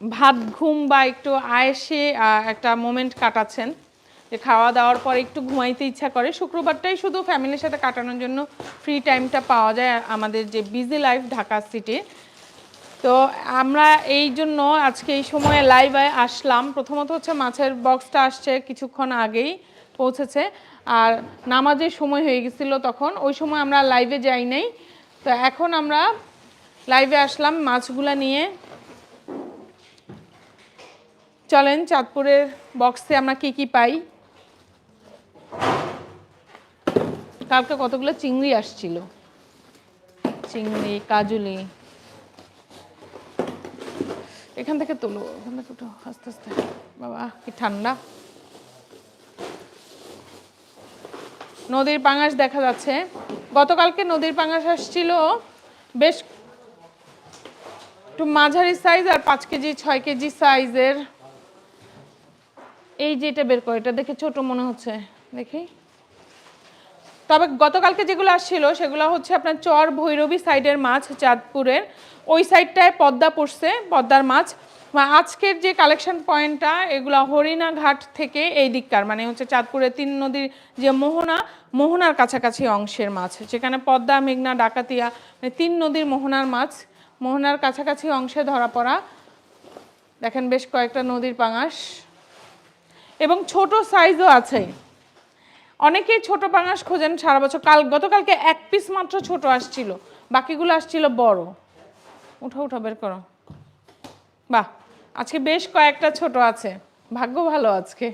ভাত, ঘুম বা একটু আয়েসে একটা মোমেন্ট কাটাচ্ছেন। যে খাওয়া দাওয়ার পর একটু ঘুমাইতে ইচ্ছা করে। শুক্রবারটাই শুধু ফ্যামিলির সাথে কাটানোর জন্য ফ্রি টাইমটা পাওয়া যায় আমাদের যে বিজি লাইফ ঢাকা সিটি তো আমরা এই জন্য আজকে এই সময়ে লাইভে আসলাম। প্রথমত হচ্ছে মাছের বক্সটা আসছে কিছুক্ষণ আগেই পৌঁছেছে। আর নামাজের সময় হয়ে গেছিল তখন। ওই সময় আমরা লাইভে যাই নাই। তো এখন আমরা লাইভে আসলাম মাছগুলা নিয়ে। চলেন, চাঁদপুরের বক্সে আমরা কি কি পাই? কালকে কতগুলো চিংড়ি আসছিল? চিংড়ি, কাজুলি। এখান থেকে তোলো, এখান থেকে উঠো, আস্তে আস্তে। বাবা, কি ঠান্ডা। নদীর পাঙাশ দেখা যাচ্ছে। গতকালকে নদীর পাঙাশ আসছিল বেশ একটু মাঝারি সাইজ আর পাঁচ কেজি, ছয় কেজি সাইজের এই যে এটা বের করে, এটা দেখে ছোট মনে হচ্ছে। দেখি। তবে গতকালকে যেগুলো আসছিল, সেগুলো হচ্ছে আপনার চর ভৈরবী সাইডের মাছ চাঁদপুরের। ওই সাইডটায় পদ্মা পড়ছে, পদ্মার মাছ। আজকের যে কালেকশন পয়েন্টটা এগুলো হরিণা ঘাট থেকে এই দিককার মানে হচ্ছে চাঁদপুরের তিন নদীর যে মোহনা, মোহনার কাছাকাছি অংশের মাছ। যেখানে পদ্মা, মেঘনা, ডাকাতিয়া মানে তিন নদীর মোহনার মাছ, মোহনার কাছাকাছি অংশে ধরা পড়া। দেখেন বেশ কয়েকটা নদীর পাঙাশ। এবং ছোট সাইজও আছে। অনেকেই ছোট পাঙাশ খোঁজেন সারা বছর। কাল, গতকালকে এক পিস মাত্র ছোট আসছিল। বাকিগুলো আসছিল বড়। উঠো উঠো বের করো। বাহ, আজকে বেশ কয়েকটা ছোট আছে। ভাগ্য ভালো আজকে।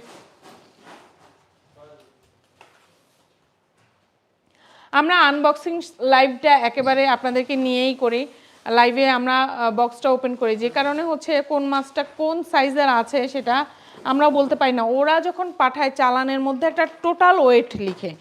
আমরা আনবক্সিং লাইভটা একেবারে আপনাদেরকে নিয়েই করি। লাইভে আমরা বক্সটা ওপেন করি। যে কারণে হচ্ছে কোন মাছটা কোন সাইজের আছে সেটা আমরা বলতে পারি না। ওরা যখন পাঠায় চালানের মধ্যে একটা টোটাল ওয়েট লিখে।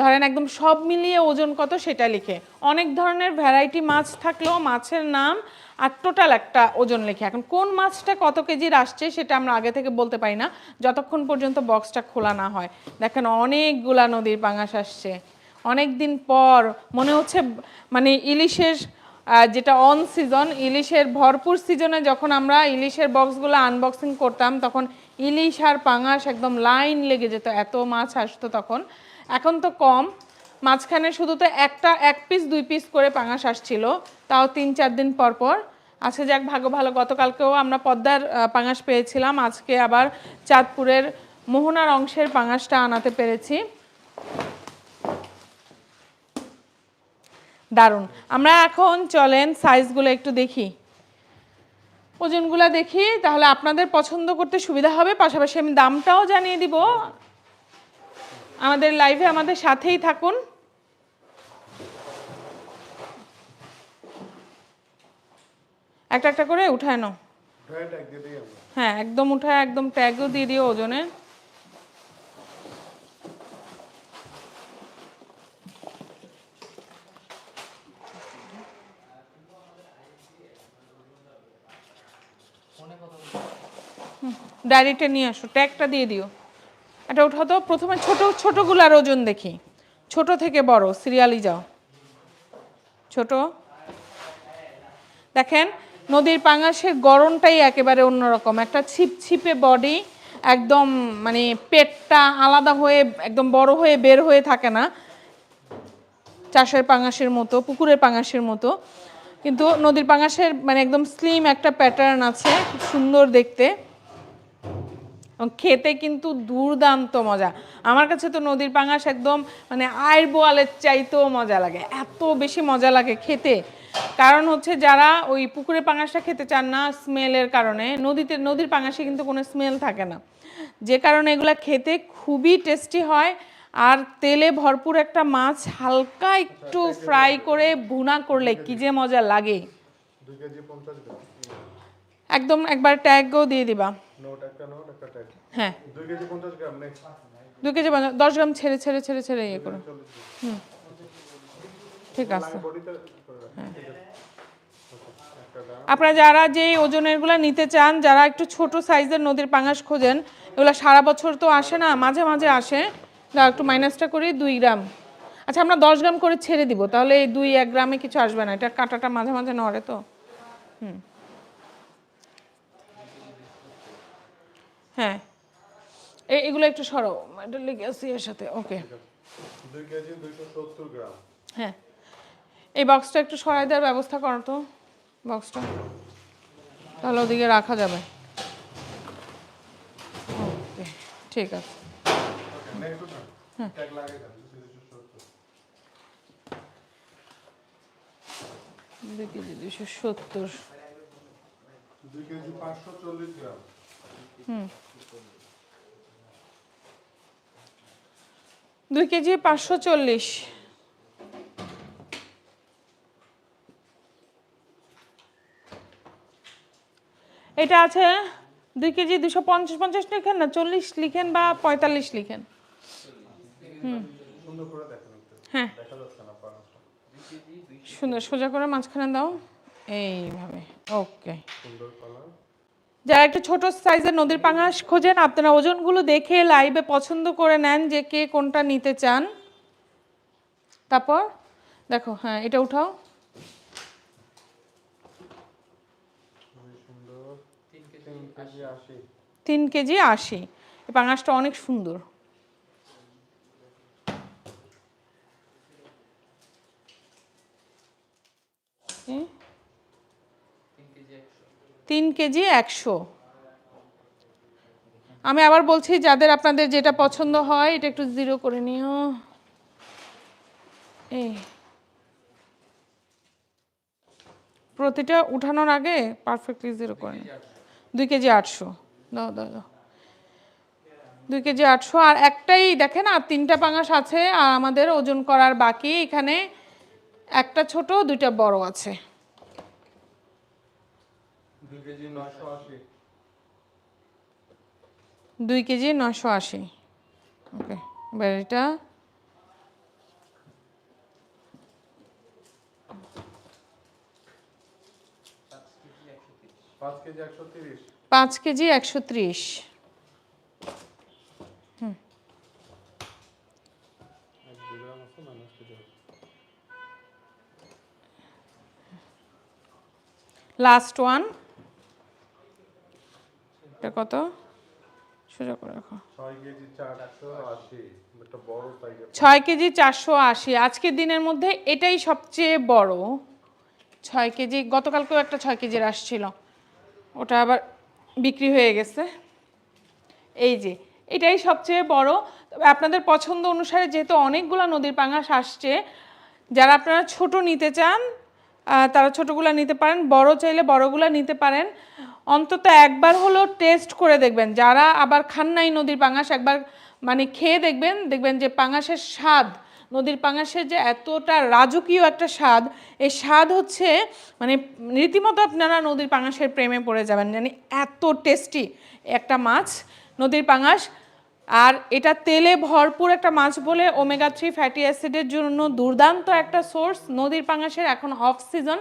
ধরেন একদম সব মিলিয়ে ওজন কত সেটা লিখে। অনেক ধরনের ভ্যারাইটি মাছ থাকলেও মাছের নাম আর টোটাল একটা ওজন লেখে। এখন কোন মাছটা কত কেজির আসছে সেটা আমরা আগে থেকে বলতে পারি না। যতক্ষণ পর্যন্ত বক্সটা খোলা না হয়। দেখেন অনেকগুলা নদীর পাঙাশ আসছে। অনেক দিন পর মনে হচ্ছে মানে ইলিশের যেটা অন সিজন ইলিশের ভরপুর সিজনে যখন আমরা ইলিশের বক্সগুলো আনবক্সিং করতাম, তখন ইলিশ আর পাঙাশ একদম লাইন লেগে যেত, এত মাছ আসতো তখন। এখন তো কম, মাঝখানে শুধু তো একটা, এক পিস দুই পিস করে পাঙাশ আসছিল, তাও তিন, চার দিন পর পর। আজকে যাক, ভাগ্য ভালো, গতকালকেও আমরা পদ্মার পাঙাশ পেয়েছিলাম, আজকে আবার চাঁদপুরের মোহনার অংশের পাঙাশটা আনাতে পেরেছি। দারুণ। আমরা এখন চলেন সাইজগুলো একটু দেখি। ওজনগুলো দেখি তাহলে আপনাদের পছন্দ করতে সুবিধা হবে। পাশাপাশি আমি দামটাও জানিয়ে দিব। আমাদের লাইভে আমাদের সাথেই থাকুন। একটা একটা করে উঠায় নাও। হ্যাঁ একদম উঠায় একদম ট্যাগও দিয়ে দিও ওজনে। ডায়েরিটা নিয়ে আসো, ট্যাগটা দিয়ে দিও। এটা উঠাও তো প্রথমে ছোট, ছোটোগুলার ওজন দেখি। ছোট থেকে বড় সিরিয়ালি যাও। ছোট। দেখেন, নদীর পাঙাশের গরমটাই একেবারে অন্যরকম। একটা ছিপ, ছিপে বডি একদম মানে পেটটা আলাদা হয়ে, একদম বড় হয়ে বের হয়ে থাকে না। চাষের পাঙাশের মতো, পুকুরের পাঙাশের মতো। কিন্তু নদীর পাঙাশের মানে একদম স্লিম একটা প্যাটার্ন আছে সুন্দর দেখতে। এবং খেতে কিন্তু দুর্দান্ত মজা। আমার কাছে তো নদীর পাঙাশ একদম মানে আয়ের বোয়ালের চাইতেও মজা লাগে এত বেশি মজা লাগে খেতে। কারণ হচ্ছে যারা ওই পুকুরে পাঙাশটা খেতে চান না স্মেলের কারণে নদীতে নদীর পাঙাশে কিন্তু কোনো স্মেল থাকে না। যে কারণে এগুলা খেতে খুবই টেস্টি হয় আর তেলে ভরপুর একটা মাছ হালকা একটু ফ্রাই করে ভুনা করলে কি যে মজা লাগে। একদম একবার ট্যাগও দিয়ে দিবা। হ্যাঁ। কেজি পঞ্চাশ দু কেজি বানা- দশ গ্রাম ছেড়ে ছেড়ে ছেড়ে ছেড়ে ইয়ে করো হুম। ঠিক আছে। দাম। আপনারা যারা যে ওজনেরগুলো নিতে চান যারা একটু ছোট সাইজের নদীর পাঙাশ খোঁজেন এগুলো সারা বছর তো আসে না মাঝে মাঝে আসে। দাও একটু মাইনাসটা করি দুই গ্রাম। আচ্ছা আমরা দশ গ্রাম করে ছেড়ে দিব তাহলে এই দুই এক গ্রামে কিছু আসবে না। এটা কাঁটাটা মাঝে মাঝে নড়ে তো। হুম। হ্যাঁ। এগুলো একটু সরাও এটা লেগে আছে এর সাথে ওকে। কেজি গ্রাম। হ্যাঁ। এই বক্সটা একটু সরাই দেওয়ার ব্যবস্থা করো তো বক্সটা। তাহলে ওদিকে রাখা যাবে। ওকে ঠিক আছে। সত্তর দুই কেজি দুশো সত্তর। দুই কেজি পাঁচশো চল্লিশ গ্রাম। দুই কেজি পাঁচশো চল্লিশ। এটা আছে দুই কেজি দুশো পঞ্চাশ পঞ্চাশ লিখেন না? চল্লিশ লিখেন বা পঁয়তাল্লিশ লিখেন। একটু হ্যাঁ। সুন্দর, সোজা করে মাঝখানে দাও। এইভাবে, ওকে। যারা একটু ছোট সাইজের নদীর পাঙাশ খোঁজেন আপনারা ওজনগুলো দেখে লাইভে পছন্দ করে নেন যে কে কোনটা নিতে চান। তারপর? দেখো হ্যাঁ এটা উঠাও। তিন কেজি আশি। পাঙাশটা অনেক সুন্দর। তিন কেজি একশো। আমি আবার বলছি, যাদের আপনাদের যেটা পছন্দ হয়, এটা একটু জিরো করে নিও। এই। প্রতিটা উঠানোর আগে পারফেক্টলি জিরো করে নিও। দুই কেজি আটশো। দাও দাও দাও। দুই কেজি আটশো। আর একটাই দেখেন, আর তিনটা পাঙাশ আছে, আর আমাদের ওজন করার বাকি। এখানে একটা ছোট, দুইটা বড় আছে। দুই কেজি নশো আশি। ওকে এবার এটা পাঁচ কেজি একশো তিরিশ। লাস্ট কেজি একশো ত্রিশ এক দুই গ্রাম আছে মাইনাস কেজি লাস্ট ওয়ান এটা কত? সোজা করে রাখো। ছয় কেজি চারশো আশি আজকের দিনের মধ্যে এটাই সবচেয়ে বড়। ছয় কেজি গতকালকেও একটা ছয় কেজির আসছিল ওটা আবার বিক্রি হয়ে গেছে। এই যে এটাই সবচেয়ে বড়। তবে আপনাদের পছন্দ অনুসারে যেহেতু অনেকগুলো নদীর পাঙাশ আসছে যারা আপনারা ছোট নিতে চান তারা ছোটগুলো নিতে পারেন বড় চাইলে বড়গুলো নিতে পারেন। অন্তত একবার হলো টেস্ট করে দেখবেন। যারা আবার খান নাই নদীর পাঙাশ, একবার মানে খেয়ে দেখবেন দেখবেন যে পাঙাশের স্বাদ, নদীর পাঙাশের যে এতটা রাজকীয় একটা স্বাদ, এই স্বাদ হচ্ছে মানে রীতিমতো আপনারা নদীর পাঙাশের প্রেমে পড়ে যাবেন। মানে এত টেস্টি একটা মাছ নদীর পাঙাশ। আর এটা তেলে ভরপুর একটা মাছ বলে ওমেগা থ্রি ফ্যাটি অ্যাসিডের জন্য দুর্দান্ত একটা সোর্স নদীর পাঙাশের এখন অফ সিজন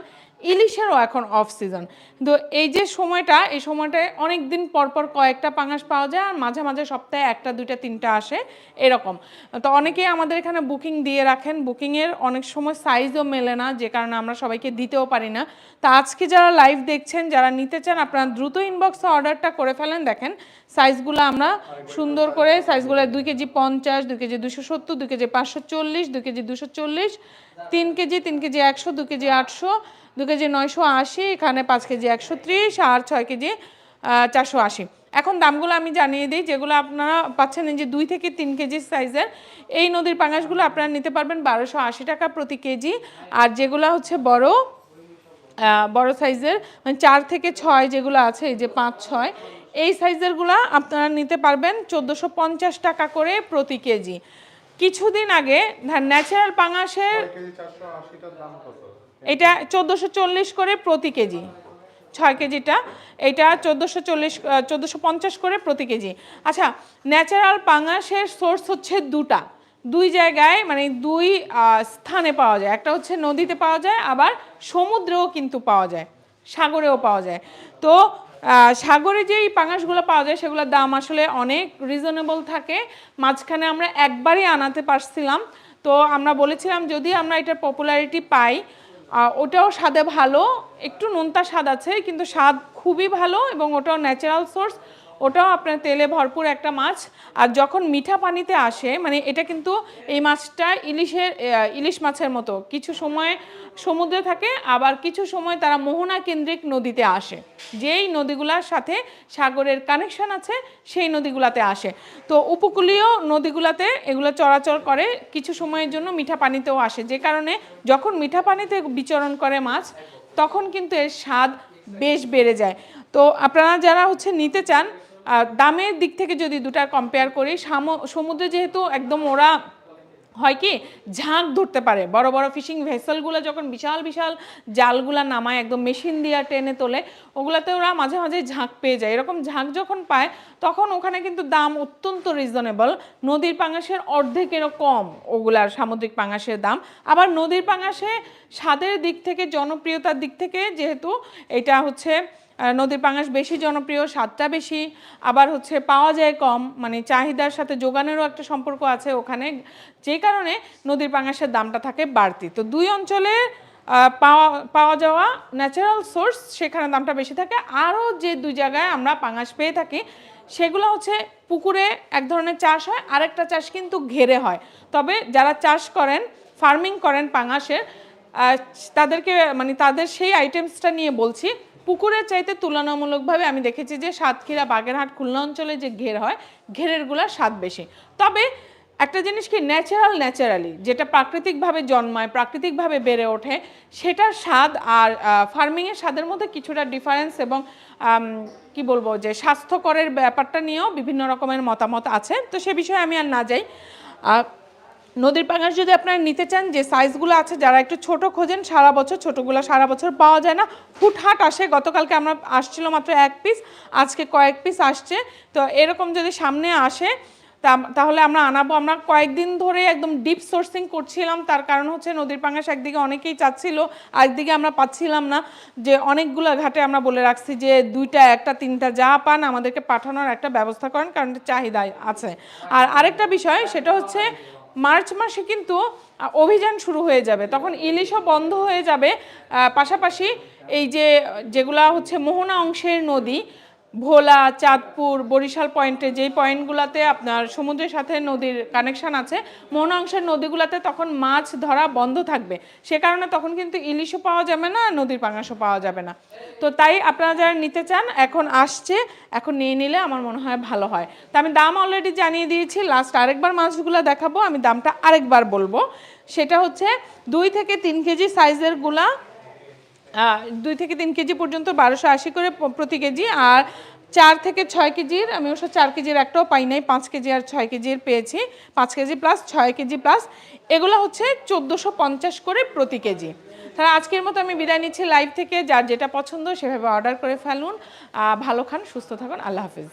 ইলিশেরও এখন অফ সিজন তো এই যে সময়টা, এই সময়টায় অনেক দিন পর পর কয়েকটা পাঙাশ পাওয়া যায় আর মাঝে মাঝে সপ্তাহে একটা, দুইটা, তিনটা আসে এরকম। তো অনেকেই আমাদের এখানে বুকিং দিয়ে রাখেন। বুকিংয়ের অনেক সময় সাইজও মেলে না, যে কারণে আমরা সবাইকে দিতেও পারি না। তা আজকে যারা লাইভ দেখছেন, যারা নিতে চান, আপনারা দ্রুত ইনবক্সে অর্ডারটা করে ফেলেন। দেখেন সাইজগুলো আমরা সুন্দর করে সাইজগুলো দুই কেজি পঞ্চাশ, দুই কেজি দুশো সত্তর, দুই কেজি পাঁচশো চল্লিশ, দুই কেজি দুশো চল্লিশ, তিন কেজি তিন কেজি একশো দু কেজি আটশো দু কেজি নয়শো আশি, এখানে পাঁচ কেজি একশো ত্রিশ আর ছয় কেজি চারশো আশি। এখন দামগুলো আমি জানিয়ে দিই, যেগুলো আপনারা পাচ্ছেন যে দুই থেকে তিন কেজি সাইজের, এই নদীর পাঙাশগুলো আপনারা নিতে পারবেন বারোশো আশি টাকা প্রতি কেজি। আর যেগুলো হচ্ছে বড় বড় সাইজের মানে চার থেকে ছয় যেগুলো আছে, এই যে পাঁচ, ছয়, এই সাইজেরগুলো আপনারা নিতে পারবেন চোদ্দোশো পঞ্চাশ টাকা করে প্রতি কেজি। কিছুদিন আগে ন্যাচারাল পাঙাশের এটা চোদ্দোশো চল্লিশ করে প্রতি কেজি। ছয় কেজিটা। এটা চোদ্দোশো চল্লিশ চোদ্দোশো পঞ্চাশ করে প্রতি কেজি। আচ্ছা ন্যাচারাল পাঙাশের সোর্স হচ্ছে দুটা। দুই জায়গায় মানে দুই স্থানে পাওয়া যায়। একটা হচ্ছে নদীতে পাওয়া যায়, আবার সমুদ্রেও কিন্তু পাওয়া যায়। সাগরেও পাওয়া যায়। তো সাগরে যেই পাঙাশগুলো পাওয়া যায়, সেগুলোর দাম আসলে অনেক রিজনেবল থাকে। মাঝখানে আমরা একবারই আনাতে পারছিলাম। তো আমরা বলেছিলাম, যদি আমরা এটার পপুলারিটি পাই ওটাও স্বাদে ভালো। একটু নোনতা স্বাদ আছে, কিন্তু স্বাদ খুবই ভালো এবং ওটাও ন্যাচারাল সোর্স ওটাও আপনার তেলে ভরপুর একটা মাছ। আর যখন মিঠা পানিতে আসে মানে এটা কিন্তু এই মাছটা ইলিশের ইলিশ মাছের মতো। কিছু সময় সমুদ্রে থাকে, আবার কিছু সময় তারা মোহনা কেন্দ্রিক নদীতে আসে। যেই নদীগুলোর সাথে সাগরের কানেকশন আছে, সেই নদীগুলাতে আসে। তো উপকূলীয় নদীগুলাতে এগুলো চলাচল করে, কিছু সময়ের জন্য মিঠা পানিতেও আসে। যে কারণে যখন মিঠা পানিতে বিচরণ করে মাছ, তখন কিন্তু এর স্বাদ বেশ বেড়ে যায়। তো আপনারা যারা হচ্ছে নিতে চান দামের দিক থেকে যদি দুটার কম্পেয়ার করি, সামু- সমুদ্রে যেহেতু একদম ওরা হয় কি, ঝাঁক ধরতে পারে। বড় বড় ফিশিং ভেসেলগুলো যখন বিশাল বিশাল জালগুলা নামায়, একদম মেশিন দিয়ে টেনে তোলে, ওগুলাতে ওরা মাঝে মাঝে ঝাঁক পেয়ে যায়। এরকম ঝাঁক যখন পায়, তখন ওখানে কিন্তু দাম অত্যন্ত রিজনেবল নদীর পাঙাশের অর্ধেকেরও কম ওগুলার সামুদ্রিক পাঙাশের দাম। আবার নদীর পাঙাশে স্বাদের দিক থেকে, জনপ্রিয়তার দিক থেকে যেহেতু এটা হচ্ছে নদীর পাঙাশ বেশি জনপ্রিয়, স্বাদটা বেশি, আবার হচ্ছে পাওয়া যায় কম মানে চাহিদার সাথে যোগানেরও একটা সম্পর্ক আছে ওখানে, যে কারণে নদীর পাঙাশের দামটা থাকে বাড়তি। তো দুই অঞ্চলে পাওয়া পাওয়া যাওয়া ন্যাচারাল সোর্স সেখানে দামটা বেশি থাকে। আরও যে দুই জায়গায় আমরা পাঙাশ পেয়ে থাকি, সেগুলো হচ্ছে পুকুরে এক ধরনের চাষ হয়, আরেকটা চাষ কিন্তু ঘেরে হয়। তবে যারা চাষ করেন ফার্মিং করেন পাঙাশের তাদেরকে মানে তাদের সেই আইটেমসটা নিয়ে বলছি পুকুরের চাইতে তুলনামূলকভাবে আমি দেখেছি যে সাতক্ষীরা, বাগেরহাট, খুলনা অঞ্চলে যে ঘের হয়, ঘেরেরগুলোর স্বাদ বেশি। তবে একটা জিনিস কি ন্যাচারাল ন্যাচারালি যেটা প্রাকৃতিকভাবে জন্মায়, প্রাকৃতিকভাবে বেড়ে ওঠে, সেটার স্বাদ আর ফার্মিংয়ের স্বাদের মধ্যে কিছুটা ডিফারেন্স এবং কি বলব যে স্বাস্থ্যকরের ব্যাপারটা নিয়েও বিভিন্ন রকমের মতামত আছে। তো সে বিষয়ে আমি আর না যাই। নদীর পাঙাশ যদি আপনারা নিতে চান, যে সাইজগুলো আছে, যারা একটু ছোট খোঁজেন, সারা বছর ছোটগুলো সারা বছর পাওয়া যায় না। হুটহাট আসে, গতকালকে আমরা আসছিল মাত্র এক পিস আজকে কয়েক পিস আসছে। তো এরকম যদি সামনে আসে তাহলে আমরা আনাবো। আমরা কয়েকদিন ধরে একদম ডিপ সোর্সিং করছিলাম, তার কারণ হচ্ছে নদীর পাঙাশ একদিকে অনেকেই চাচ্ছিল, আরেকদিকে আমরা পাচ্ছিলাম না। যে অনেকগুলো ঘাটে আমরা বলে রাখছি যে, দুইটা, একটা, তিনটা যা পান, আমাদেরকে পাঠানোর একটা ব্যবস্থা করেন, কারণ চাহিদা আছে। আর আরেকটা বিষয়, সেটা হচ্ছে মার্চ মাসে কিন্তু অভিযান শুরু হয়ে যাবে। তখন ইলিশও বন্ধ হয়ে যাবে। পাশাপাশি এই যে, যেগুলা হচ্ছে মোহনা অংশের নদী ভোলা, চাঁদপুর, বরিশাল পয়েন্টে যেই পয়েন্টগুলোতে আপনার সমুদ্রের সাথে নদীর কানেকশন আছে মোহনা অংশের নদীগুলোতে তখন মাছ ধরা বন্ধ থাকবে। সে কারণে তখন কিন্তু ইলিশও পাওয়া যাবে না, নদীর পাঙাশও পাওয়া যাবে না। তো তাই আপনারা যারা নিতে চান, এখন আসছে, এখন নিয়ে নিলে আমার মনে হয় ভালো হয়। তো আমি দাম অলরেডি জানিয়ে দিয়েছি লাস্ট আরেকবার মাছগুলো দেখাবো, আমি দামটা আরেকবার বলব। সেটা হচ্ছে দুই থেকে তিন কেজি সাইজেরগুলা দুই থেকে তিন কেজি পর্যন্ত বারোশো আশি করে প্রতি কেজি আর চার থেকে ছয় কেজির, আমি অবশ্য চার কেজির একটাও পাই নাই, পাঁচ কেজি আর ছয় কেজির পেয়েছি, পাঁচ কেজি প্লাস ছয় কেজি প্লাস এগুলো হচ্ছে চোদ্দোশো পঞ্চাশ করে প্রতি কেজি। তাহলে আজকের মতো আমি বিদায় নিচ্ছি লাইভ থেকে, যার যেটা পছন্দ সেভাবে অর্ডার করে ফেলুন। ভালো খান, সুস্থ থাকুন, আল্লাহ হাফিজ।